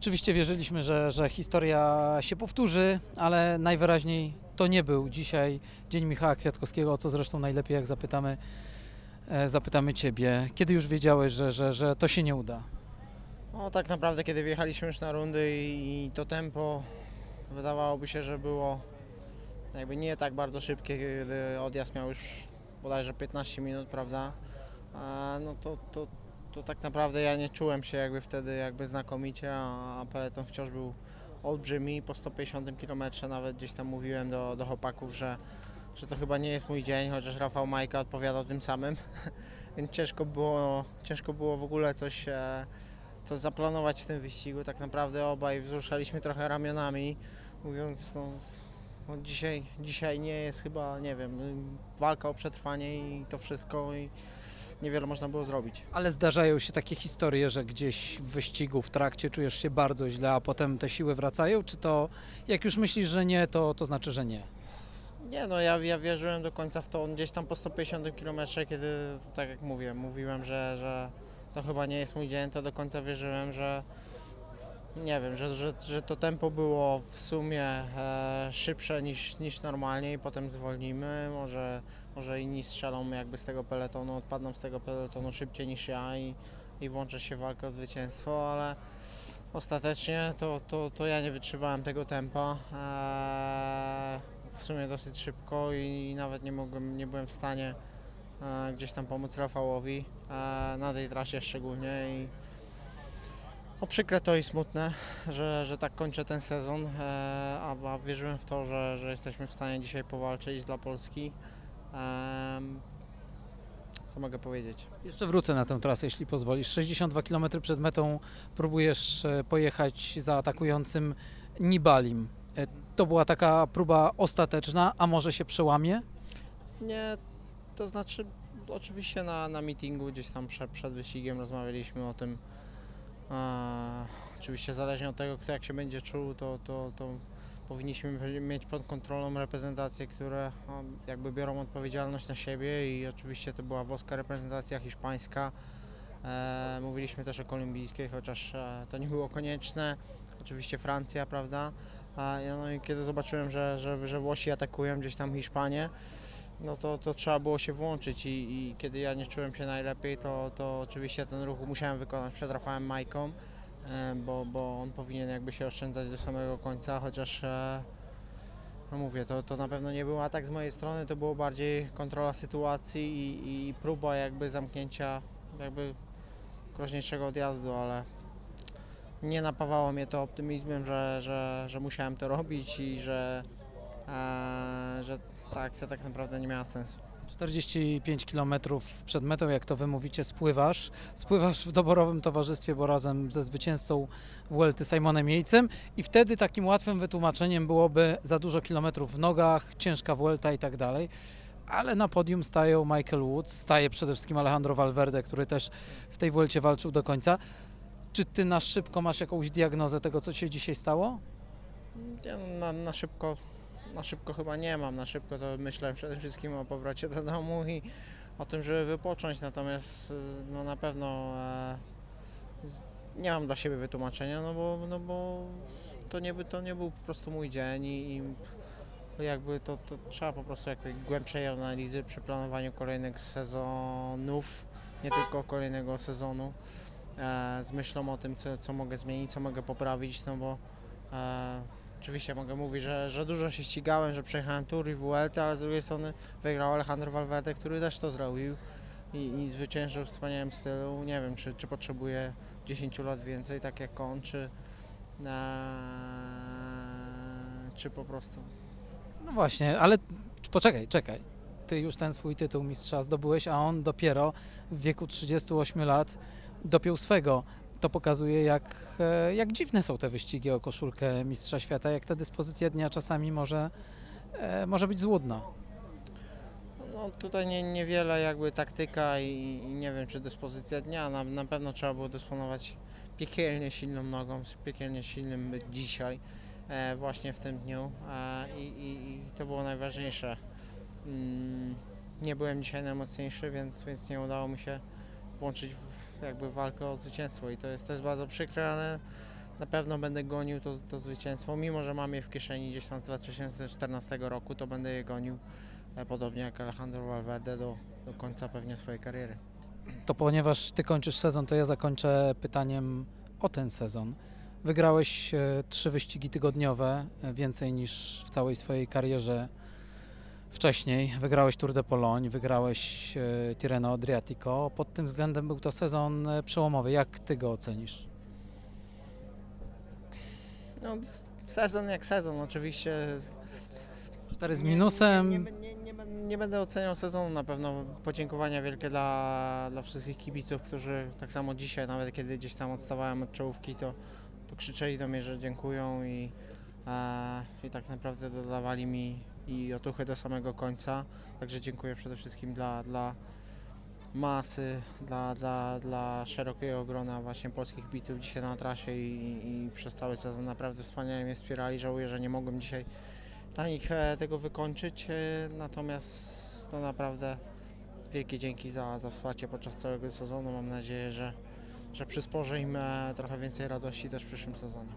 Oczywiście wierzyliśmy, że, że historia się powtórzy, ale najwyraźniej to nie był dzisiaj Dzień Michała Kwiatkowskiego, o co zresztą najlepiej jak zapytamy, e, zapytamy Ciebie. Kiedy już wiedziałeś, że, że, że to się nie uda? No tak naprawdę kiedy wjechaliśmy już na rundy i, to tempo wydawałoby się, że było jakby nie tak bardzo szybkie, kiedy odjazd miał już bodajże 15 minut, prawda? A, no to, to, to tak naprawdę ja nie czułem się jakby wtedy jakby znakomicie, a, peleton wciąż był olbrzymi. Po 150 km nawet gdzieś tam mówiłem do, do chłopaków, że, że to chyba nie jest mój dzień, chociaż Rafał Majka odpowiadał tym samym, więc ciężko było, ciężko było w ogóle coś, e, coś zaplanować w tym wyścigu. Tak naprawdę obaj wzruszaliśmy trochę ramionami, mówiąc no, no dzisiaj, dzisiaj nie jest chyba, nie wiem, walka o przetrwanie i to wszystko i niewiele można było zrobić. Ale zdarzają się takie historie, że gdzieś w wyścigu, w trakcie czujesz się bardzo źle, a potem te siły wracają? Czy to jak już myślisz, że nie, to, to znaczy, że nie? Nie no, ja, ja wierzyłem do końca w to gdzieś tam po 150 km, kiedy, tak jak mówię, mówiłem, że, że to chyba nie jest mój dzień, to do końca wierzyłem, że nie wiem, że, że, że to tempo było w sumie e, szybsze niż, niż normalnie i potem zwolnimy, może, może inni strzelą jakby z tego peletonu, odpadną z tego peletonu szybciej niż ja i, i włączę się w walkę o zwycięstwo, ale ostatecznie to, to, to ja nie wytrzymałem tego tempa. E, w sumie dosyć szybko i nawet nie, mogłem, nie byłem w stanie e, gdzieś tam pomóc Rafałowi e, na tej trasie szczególnie i o przykre to i smutne, że, że tak kończę ten sezon, e, a, a wierzyłem w to, że, że jesteśmy w stanie dzisiaj powalczyć dla Polski. Co mogę powiedzieć? Jeszcze wrócę na tę trasę, jeśli pozwolisz. 62 km przed metą próbujesz e, pojechać za atakującym Nibalim. E, To była taka próba ostateczna, a może się przełamie? Nie, to znaczy oczywiście na, na meetingu gdzieś tam przed, przed wyścigiem rozmawialiśmy o tym. Oczywiście zależnie od tego, kto jak się będzie czuł, to, to, to powinniśmy mieć pod kontrolą reprezentacje, które no, jakby biorą odpowiedzialność na siebie i oczywiście to była włoska reprezentacja, hiszpańska. E, mówiliśmy też o kolumbijskiej, chociaż e, to nie było konieczne. Oczywiście Francja, prawda? A, no i kiedy zobaczyłem, że, że, że Włosi atakują gdzieś tam Hiszpanię, no to, to trzeba było się włączyć i, i kiedy ja nie czułem się najlepiej, to, to oczywiście ten ruch musiałem wykonać przed Rafałem Majką, e, bo, bo on powinien jakby się oszczędzać do samego końca, chociaż e, no mówię, to, to na pewno nie był atak z mojej strony, to było bardziej kontrola sytuacji i, i próba jakby zamknięcia jakby groźniejszego odjazdu, ale nie napawało mnie to optymizmem, że, że, że musiałem to robić i że, e, że ta akcja tak naprawdę nie miała sensu. 45 km przed metą, jak to wy mówicie, spływasz. Spływasz w doborowym towarzystwie, bo razem ze zwycięzcą Vuelty Simonem Jejcem i wtedy takim łatwym wytłumaczeniem byłoby za dużo kilometrów w nogach, ciężka Vuelta i tak dalej. Ale na podium stają Michael Woods, staje przede wszystkim Alejandro Valverde, który też w tej Vuelcie walczył do końca. Czy ty na szybko masz jakąś diagnozę tego, co się dzisiaj stało? Ja na, na szybko na szybko chyba nie mam. Na szybko to myślę przede wszystkim o powrocie do domu i o tym, żeby wypocząć. Natomiast y, no na pewno e, nie mam dla siebie wytłumaczenia, no bo, no bo to, nie, to nie był po prostu mój dzień i, i jakby to, to trzeba po prostu jakby głębszej analizy przy planowaniu kolejnych sezonów, nie tylko kolejnego sezonu, e, z myślą o tym, co, co mogę zmienić, co mogę poprawić, no bo e, Oczywiście mogę mówić, że, że dużo się ścigałem, że przejechałem Tour i Vuelta, ale z drugiej strony wygrał Alejandro Valverde, który też to zrobił i, i zwyciężył w wspaniałym stylu. Nie wiem, czy, czy potrzebuje 10 lat więcej, tak jak on, czy, czy po prostu. No właśnie, ale poczekaj, czekaj. Ty już ten swój tytuł mistrza zdobyłeś, a on dopiero w wieku 38 lat dopiął swego. To pokazuje, jak, e, jak dziwne są te wyścigi o koszulkę mistrza świata, jak ta dyspozycja dnia czasami może, e, może być złudna. No tutaj nie, niewiele jakby taktyka i, i nie wiem czy dyspozycja dnia, na, na pewno trzeba było dysponować piekielnie silną nogą, piekielnie silnym dzisiaj, e, właśnie w tym dniu e, i, i, i to było najważniejsze. Mm, nie byłem dzisiaj najmocniejszy, więc, więc nie udało mi się włączyć w jakby walkę o zwycięstwo i to jest też bardzo przykre, ale na pewno będę gonił to, to zwycięstwo, mimo że mam je w kieszeni gdzieś tam z 2014 roku, to będę je gonił e, podobnie jak Alejandro Valverde do, do końca pewnie swojej kariery. To ponieważ ty kończysz sezon, to ja zakończę pytaniem o ten sezon. Wygrałeś e, trzy wyścigi tygodniowe, e, więcej niż w całej swojej karierze wcześniej. Wygrałeś Tour de Pologne, wygrałeś e, Tirreno Adriatico. Pod tym względem był to sezon e, przełomowy. Jak ty go ocenisz? No, sezon jak sezon, oczywiście. Cztery z minusem. Nie, nie, nie, nie będę oceniał sezonu, na pewno podziękowania wielkie dla, dla wszystkich kibiców, którzy tak samo dzisiaj, nawet kiedy gdzieś tam odstawałem od czołówki, to, to krzyczeli do mnie, że dziękują i, e, i tak naprawdę dodawali mi i otuchy do samego końca. Także dziękuję przede wszystkim dla, dla masy, dla, dla, dla szerokiego grona właśnie polskich kibiców dzisiaj na trasie i, i przez cały sezon naprawdę wspaniale mnie wspierali. Żałuję, że nie mogłem dzisiaj dla nich e, tego wykończyć, e, natomiast no naprawdę wielkie dzięki za, za wsparcie podczas całego sezonu. Mam nadzieję, że, że przysporzy im e, trochę więcej radości też w przyszłym sezonie.